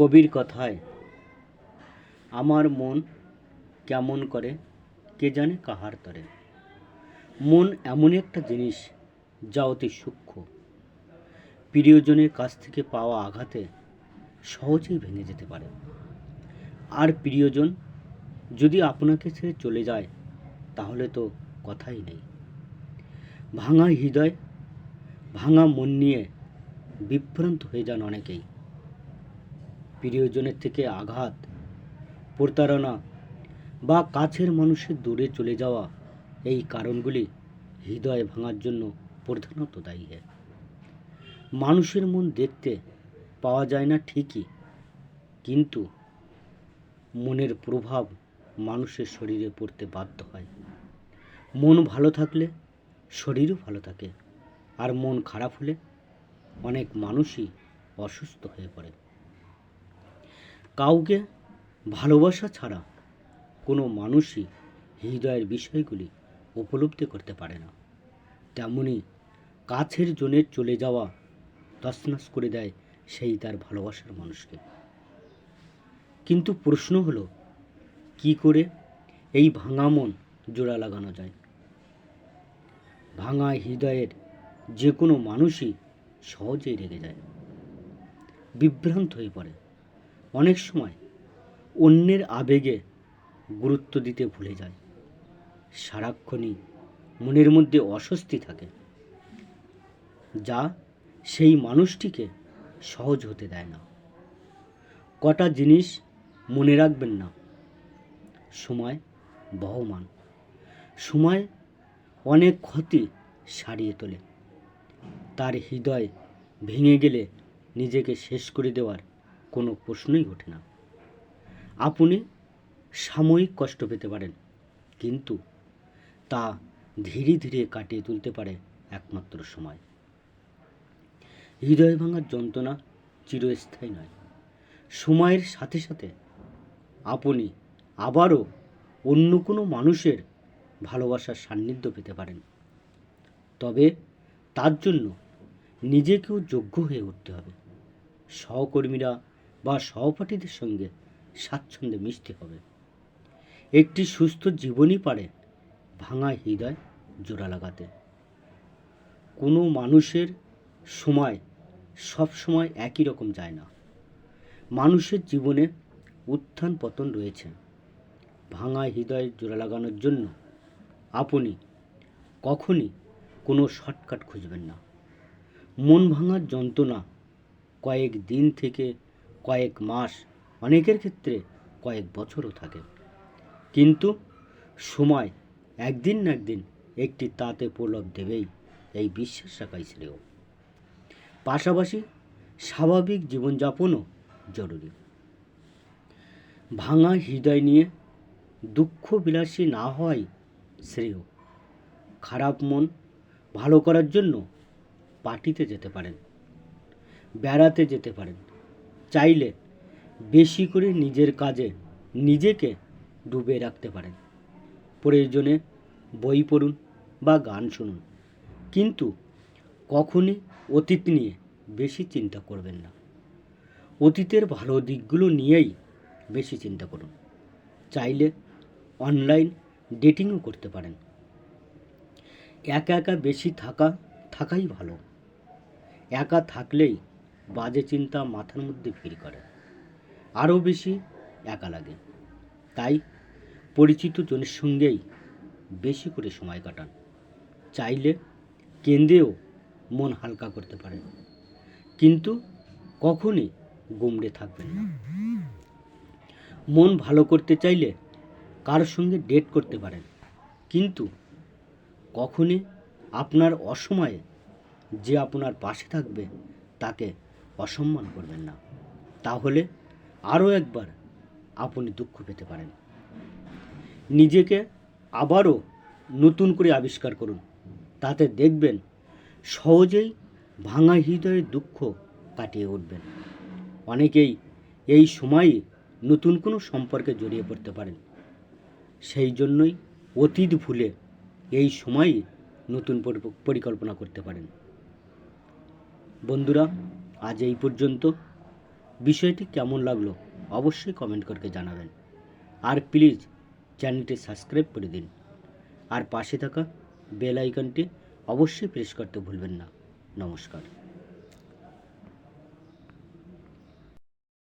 কবির কথায়, আমার মন কেমন করে কে জানে কাহার তরে। মন এমন একটা জিনিস যা অতি সূক্ষ্ম। প্রিয়জনের কাছ থেকে পাওয়া আঘাতে সহজেই ভেঙে যেতে পারে। আর প্রিয়জন যদি আপনাকে ছেড়ে চলে যায়, তাহলে তো কথাই নেই। ভাঙা হৃদয়, ভাঙা মন নিয়ে বিভ্রান্ত হয়ে যান অনেকেই। প্রিয়জনের থেকে আঘাত, প্রতারণা বা কাছের মানুষের দূরে চলে যাওয়া, এই কারণগুলি হৃদয় ভাঙার জন্য প্রধানত দায়ী হয় মানুষের মন দেখতে পাওয়া যায় না ঠিকই, কিন্তু মনের প্রভাব মানুষের শরীরে পড়তে বাধ্য হয়। মন ভালো থাকলে শরীরও ভালো থাকে, আর মন খারাপ হলে অনেক মানুষই অসুস্থ হয়ে পড়ে। কাউকে ভালোবাসা ছাড়া কোনো মানুষই হৃদয়ের বিষয়গুলি উপলব্ধি করতে পারে না। তেমনি কাছের জনের চলে যাওয়া তছনছ করে দেয় সেই তার ভালোবাসার মানুষকে। কিন্তু প্রশ্ন হলো, কি করে এই ভাঙা মন জোড়া লাগানো যায়? ভাঙা হৃদয়ের যে কোনো মানুষই সহজেই রেগে যায়, বিভ্রান্ত হয়ে পড়ে। অনেক সময় অন্যের আবেগে গুরুত্ব দিতে ভুলে যায়। সারাক্ষণই মনের মধ্যে অস্বস্তি থাকে, যা সেই মানুষটিকে সহজ হতে দেয় না। কটা জিনিস মনে রাখবেন না। সময় বহমান। সময় অনেক ক্ষতি সারিয়ে তোলে। তার হৃদয় ভেঙে গেলে নিজেকে শেষ করে দেওয়ার কোনো প্রশ্নই ওঠে না। আপনি সাময়িক কষ্ট পেতে পারেন, কিন্তু তা ধীরে ধীরে কাটিয়ে তুলতে পারে একমাত্র সময়। হৃদয় ভাঙার যন্ত্রণা চিরস্থায়ী নয়। সময়ের সাথে সাথে আপনি আবারও অন্য কোনো মানুষের ভালোবাসার সান্নিধ্য পেতে পারেন। তবে তার জন্য নিজেকেও যোগ্য হয়ে উঠতে হবে। সহকর্মীরা বা সহপাঠীদের সঙ্গে স্বাচ্ছন্দ্যে মিশতে হবে। একটি সুস্থ জীবনই পারে ভাঙা হৃদয় জোড়া লাগাতে। কোনো মানুষের সময় সব সময় একই রকম যায় না। মানুষের জীবনে উত্থান পতন রয়েছে। ভাঙা হৃদয় জোড়া লাগানোর জন্য আপনি কখনই কোনো শর্টকাট খুঁজবেন না। মন ভাঙার যন্ত্রণা কয়েক দিন থেকে কয়েক মাস, অনেকের ক্ষেত্রে কয়েক বছরও থাকে। কিন্তু সময় একদিন না একদিন একটি তাতে প্রলোভ দেবেই, এই বিশ্বাস রাখাই শ্রেয়। পাশাপাশি স্বাভাবিক জীবনযাপনও জরুরি। ভাঙা হৃদয় নিয়ে দুঃখ বিলাসী না হওয়াই শ্রেয়। খারাপ মন ভালো করার জন্য পার্টিতে যেতে পারেন, বেড়াতে যেতে পারেন চাইলে বেশি করে নিজের কাজে নিজেকে ডুবে রাখতে পারেন। প্রয়োজনে বই পড়ুন বা গান শুনুন। কিন্তু কখনই অতীত নিয়ে বেশি চিন্তা করবেন না। অতীতের ভালো দিকগুলো নিয়েই বেশি চিন্তা করুন। চাইলে অনলাইন ডেটিংও করতে পারেন। একা একা বেশি থাকা, থাকাই ভালো। একা থাকলেই বাজে চিন্তা মাথার মধ্যে ভিড় করে। আরও বেশি একা লাগে। তাই পরিচিত জনের সঙ্গেই বেশি করে সময় কাটান। চাইলে কেন্দ্রেও মন হালকা করতে পারেন। কিন্তু কখনই গুমড়ে থাকবেন না। মন ভালো করতে চাইলে কারোর সঙ্গে ডেট করতে পারেন। কিন্তু কখনই আপনার অসময়ে যে আপনার পাশে থাকবে তাকে অসম্মান করবেন না। তাহলে আরও একবার আপনি দুঃখ পেতে পারেন। নিজেকে আবারও নতুন করে আবিষ্কার করুন। তাতে দেখবেন সহজেই ভাঙা হৃদয়ের দুঃখ কাটিয়ে উঠবেন। অনেকেই এই সময়ে নতুন কোনো সম্পর্কে জড়িয়ে পড়তে পারেন। সেই জন্যই অতীত ভুলে এই সময়ে নতুন পরি- পরিকল্পনা করতে পারেন। বন্ধুরা আজ এই পর্যন্ত। বিষয়টি কেমন লাগল অবশ্যই কমেন্ট করকে জানাবেন। আর প্লিজ চ্যানেলটি সাবস্ক্রাইব করে দিন। আর পাশে থাকা বেল আইকনটি অবশ্যই প্রেস করতে ভুলবেন না। নমস্কার।